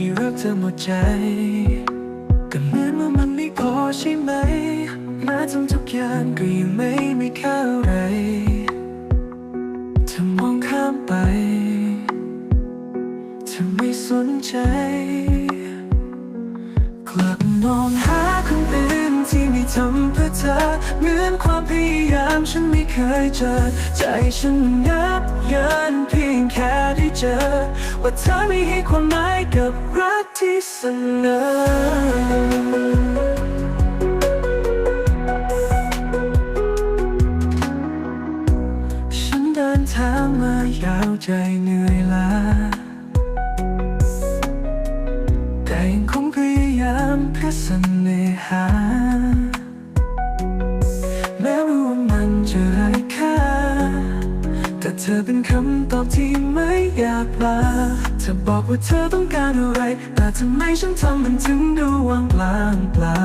ที่รักเธอหมดใจ ก็เหมือนว่ามันไม่พอใช่ไหมแม้ทำทุกอย่างก็ยังไม่มีค่าอะไรเธอมองข้ามไป เธอไม่สนใจ กลับมองหาคนอื่นที่ไม่ทำเพื่อเธอ เหมือนความพยายามฉันไม่เคยเจอ ใจฉันยับเยินเพียงแค่ เจอ ว่าเธอไม่ให้ความหมายกับรักที่เสนอฉันเดินทางมายาวใจเหนื่อยล้าแต่ยังคงพยายามเพื่อเสน่หา คำตอบที่ไม่อยากลาเธอบอกว่าเธอต้องการอะไร แต่ทำไมฉันทำมันถึงดูว่างเปล่าเปล่า